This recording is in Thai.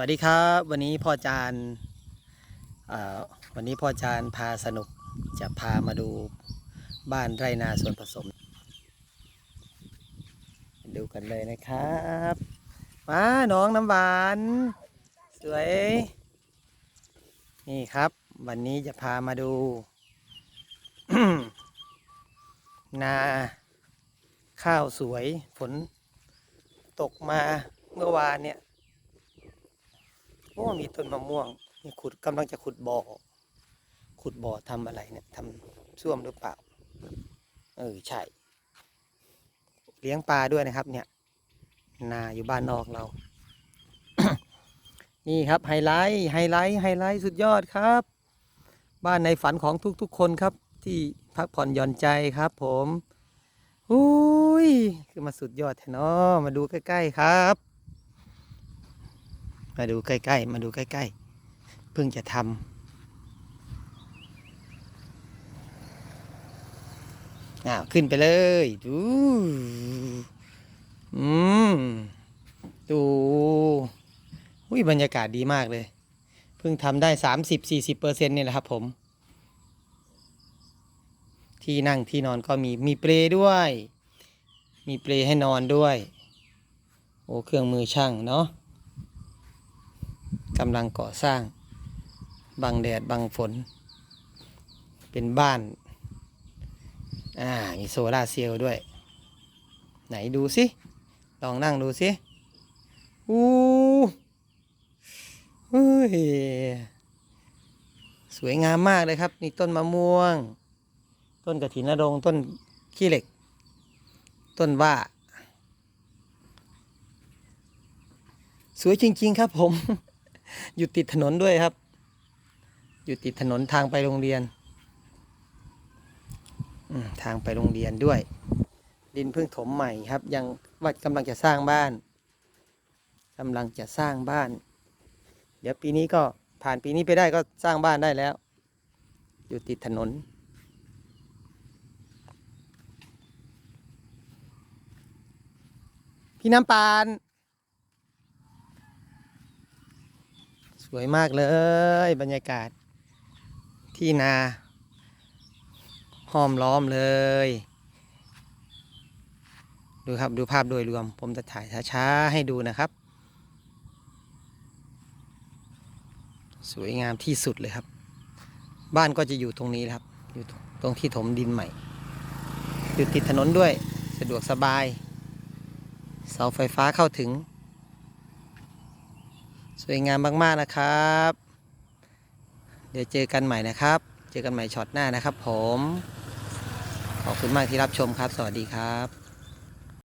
วัสดีครับ วันนี้พ่อจานวันนี้พ่อจานพาสนุกจะพามาดูบ้านไร่นาส่วนผสม ดูกันเลยนะครับมาน้องน้ำหวาน สวย นี่ครับ วันนี้จะพามาดู นาข้าวสวย ฝนตกมาเมื่อวานเนี่ย อ้มีต้นมะม่วงนี่ขุดกำลังจะขุดบ่อ ขุดบ่อทำอะไรเนี่ยทำซ่วมหรือเปล่า เออใช่ เลี้ยงปลาด้วยนะครับ เนี่ย นาอยู่บ้านนอกเรา นี่ครับไฮไลท์ไฮไลท์ไฮไลท์สุดยอดครับ บ้านในฝันของทุกๆคนครับ ที่พักผ่อนหย่อนใจครับ ผมอุ้ยคือมาสุดยอดแท้เนาะมาดูใกล้ ๆ ครับ มาดูใกล้ๆ มาดูใกล้ๆ เพิ่งจะทำอ้าว ขึ้นไปเลย ดู อืม ดูอุ้ยบรรยากาศดีมากเลย เพิ่งทำได้สามสิบสี่สิบเปอร์เซ็นต์นี่แหละครับผม ที่นั่งที่นอนก็มี มีเปลด้วย มีเปลให้นอนด้วย โอ้ เครื่องมือช่างเนาะ กำลังก่อสร้าง บังแดดบังฝน เป็นบ้าน อ่า มีโซลาเซลล์ด้วย ไหนดูสิ ลองนั่งดูสิอู้เฮ้ยสวยงามมากเลยครับ นี่ต้นมะม่วง ต้นกระถินนรงต้นขี้เหล็ก ต้นว่า สวยจริง ๆ ครับผม อยู่ติดถนนด้วยครับ อยู่ติดถนนทางไปโรงเรียนทางไปโรงเรียนด้วย ดินเพิ่งถมใหม่ครับ ยังว่ากำลังจะสร้างบ้านกำลังจะสร้างบ้าน เดี๋ยวปีนี้ก็ผ่านปีนี้ไปได้ก็สร้างบ้านได้แล้ว อยู่ติดถนนพี่น้ำปาน สวยมากเลย บรรยากาศ ที่นาห้อมล้อมเลย ดูครับดูภาพโดยรวม ผมจะถ่ายช้าๆให้ดูนะครับ สวยงามที่สุดเลยครับ บ้านก็จะอยู่ตรงนี้ครับ อยู่ตรงที่ถมดินใหม่ อยู่ติดถนนด้วยสะดวกสบาย เสาไฟฟ้าเข้าถึง สวยงามมากๆนะครับ เดี๋ยวเจอกันใหม่นะครับ เจอกันใหม่ช็อตหน้านะครับผม ขอบคุณมากที่รับชมครับ สวัสดีครับ